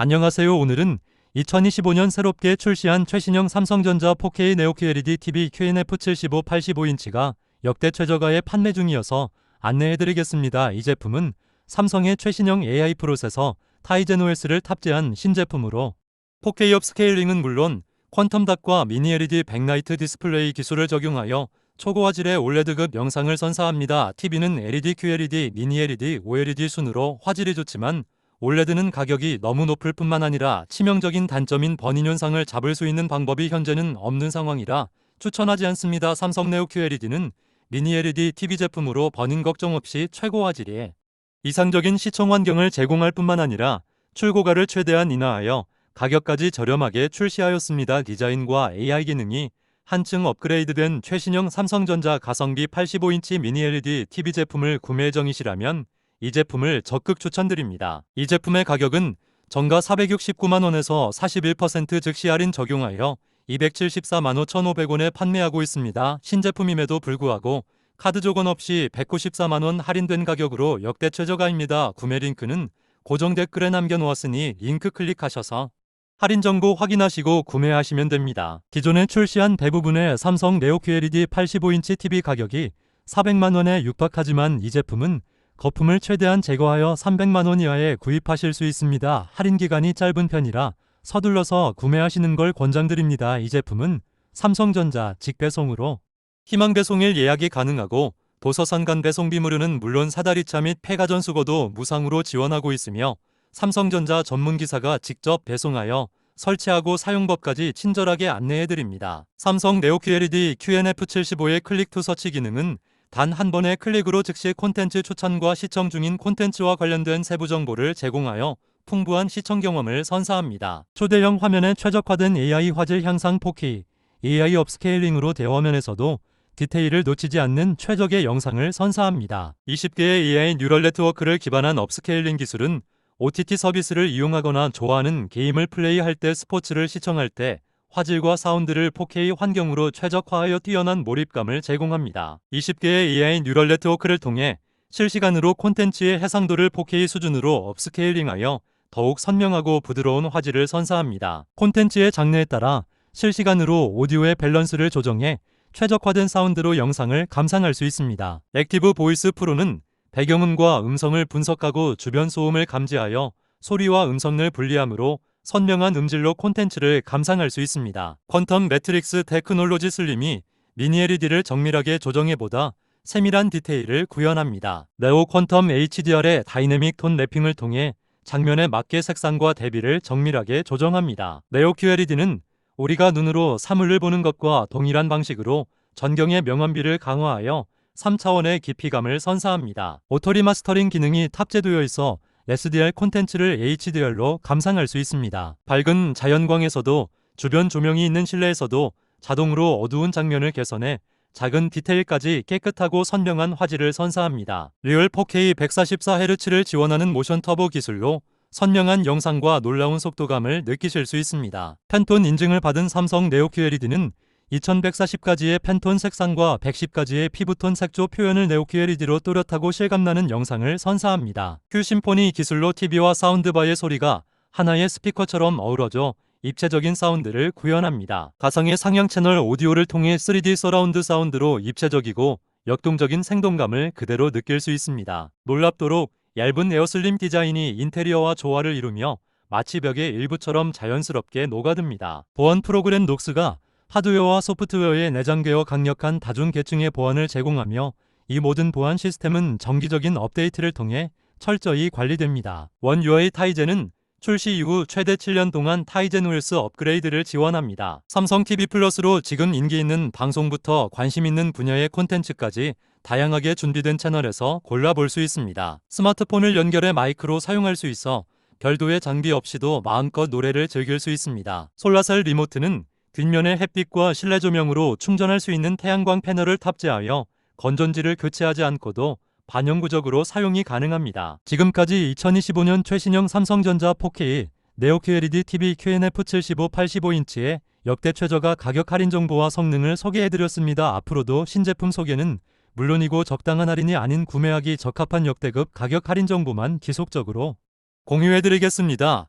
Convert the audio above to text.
안녕하세요. 오늘은 2025년 새롭게 출시한 최신형 삼성전자 4K 네오 QLED TV QNF75 85인치가 역대 최저가의 판매 중이어서 안내해드리겠습니다. 이 제품은 삼성의 최신형 AI 프로세서 타이젠 OS를 탑재한 신제품으로 4K 업스케일링은 물론 퀀텀 닷과 미니 LED 백라이트 디스플레이 기술을 적용하여 초고화질의 올레드급 영상을 선사합니다. TV는 LED, QLED, 미니 LED, OLED 순으로 화질이 좋지만 올레드는 가격이 너무 높을 뿐만 아니라 치명적인 단점인 버닝 현상을 잡을 수 있는 방법이 현재는 없는 상황이라 추천하지 않습니다. 삼성 네오 QLED는 미니 LED TV 제품으로 버닝 걱정 없이 최고 화질에 이상적인 시청 환경을 제공할 뿐만 아니라 출고가를 최대한 인하하여 가격까지 저렴하게 출시하였습니다. 디자인과 AI 기능이 한층 업그레이드된 최신형 삼성전자 가성비 85인치 미니 LED TV 제품을 구매 예정이시라면 이 제품을 적극 추천드립니다. 이 제품의 가격은 정가 469만 원에서 41% 즉시 할인 적용하여 274만 5,500원에 판매하고 있습니다. 신제품임에도 불구하고 카드 조건 없이 194만 원 할인된 가격으로 역대 최저가입니다. 구매 링크는 고정 댓글에 남겨놓았으니 링크 클릭하셔서 할인 정보 확인하시고 구매하시면 됩니다. 기존에 출시한 대부분의 삼성 네오 QLED 85인치 TV 가격이 400만 원에 육박하지만 이 제품은 거품을 최대한 제거하여 300만 원 이하에 구입하실 수 있습니다. 할인 기간이 짧은 편이라 서둘러서 구매하시는 걸 권장드립니다. 이 제품은 삼성전자 직배송으로 희망 배송일 예약이 가능하고 도서산 간 배송비 무료는 물론 사다리차 및 폐가전 수거도 무상으로 지원하고 있으며 삼성전자 전문 기사가 직접 배송하여 설치하고 사용법까지 친절하게 안내해 드립니다. 삼성 네오 QLED QNF75의 클릭 투 서치 기능은 단 한 번의 클릭으로 즉시 콘텐츠 추천과 시청 중인 콘텐츠와 관련된 세부 정보를 제공하여 풍부한 시청 경험을 선사합니다. 초대형 화면에 최적화된 AI 화질 향상 4K, AI 업스케일링으로 대화면에서도 디테일을 놓치지 않는 최적의 영상을 선사합니다. 20개의 AI 뉴럴 네트워크를 기반한 업스케일링 기술은 OTT 서비스를 이용하거나 좋아하는 게임을 플레이할 때 스포츠를 시청할 때 화질과 사운드를 4K 환경으로 최적화하여 뛰어난 몰입감을 제공합니다. 20개의 AI 뉴럴 네트워크를 통해 실시간으로 콘텐츠의 해상도를 4K 수준으로 업스케일링하여 더욱 선명하고 부드러운 화질을 선사합니다. 콘텐츠의 장르에 따라 실시간으로 오디오의 밸런스를 조정해 최적화된 사운드로 영상을 감상할 수 있습니다. 액티브 보이스 프로는 배경음과 음성을 분석하고 주변 소음을 감지하여 소리와 음성을 분리하므로 선명한 음질로 콘텐츠를 감상할 수 있습니다. 퀀텀 매트릭스 테크놀로지 슬림이 미니 LED를 정밀하게 조정해 보다 세밀한 디테일을 구현합니다. 네오 퀀텀 HDR의 다이내믹 톤 랩핑을 통해 장면에 맞게 색상과 대비를 정밀하게 조정합니다. 네오 QLED는 우리가 눈으로 사물을 보는 것과 동일한 방식으로 전경의 명암비를 강화하여 3차원의 깊이감을 선사합니다. 오토리 마스터링 기능이 탑재되어 있어 SDR 콘텐츠를 HDR로 감상할 수 있습니다. 밝은 자연광에서도 주변 조명이 있는 실내에서도 자동으로 어두운 장면을 개선해 작은 디테일까지 깨끗하고 선명한 화질을 선사합니다. 리얼 4K 144Hz를 지원하는 모션 터보 기술로 선명한 영상과 놀라운 속도감을 느끼실 수 있습니다. 팬톤 인증을 받은 삼성 네오 QLED는 2140가지의 팬톤 색상과 110가지의 피부톤 색조 표현을 네오 QLED로 또렷하고 실감나는 영상을 선사합니다. 큐 심포니 기술로 TV와 사운드바의 소리가 하나의 스피커처럼 어우러져 입체적인 사운드를 구현합니다. 가상의 상향 채널 오디오를 통해 3D 서라운드 사운드로 입체적이고 역동적인 생동감을 그대로 느낄 수 있습니다. 놀랍도록 얇은 에어슬림 디자인이 인테리어와 조화를 이루며 마치 벽의 일부처럼 자연스럽게 녹아듭니다. 보안 프로그램 녹스가 하드웨어와 소프트웨어의 내장되어 강력한 다중 계층의 보안을 제공하며 이 모든 보안 시스템은 정기적인 업데이트를 통해 철저히 관리됩니다. 원 UI 타이젠은 출시 이후 최대 7년 동안 타이젠 OS 업그레이드를 지원합니다. 삼성 TV 플러스로 지금 인기 있는 방송부터 관심 있는 분야의 콘텐츠까지 다양하게 준비된 채널에서 골라볼 수 있습니다. 스마트폰을 연결해 마이크로 사용할 수 있어 별도의 장비 없이도 마음껏 노래를 즐길 수 있습니다. 솔라셀 리모트는 뒷면에 햇빛과 실내 조명으로 충전할 수 있는 태양광 패널을 탑재하여 건전지를 교체하지 않고도 반영구적으로 사용이 가능합니다. 지금까지 2025년 최신형 삼성전자 4K 네오 QLED TV QNF75 85인치의 역대 최저가 가격 할인 정보와 성능을 소개해드렸습니다. 앞으로도 신제품 소개는 물론이고 적당한 할인이 아닌 구매하기 적합한 역대급 가격 할인 정보만 지속적으로 공유해드리겠습니다.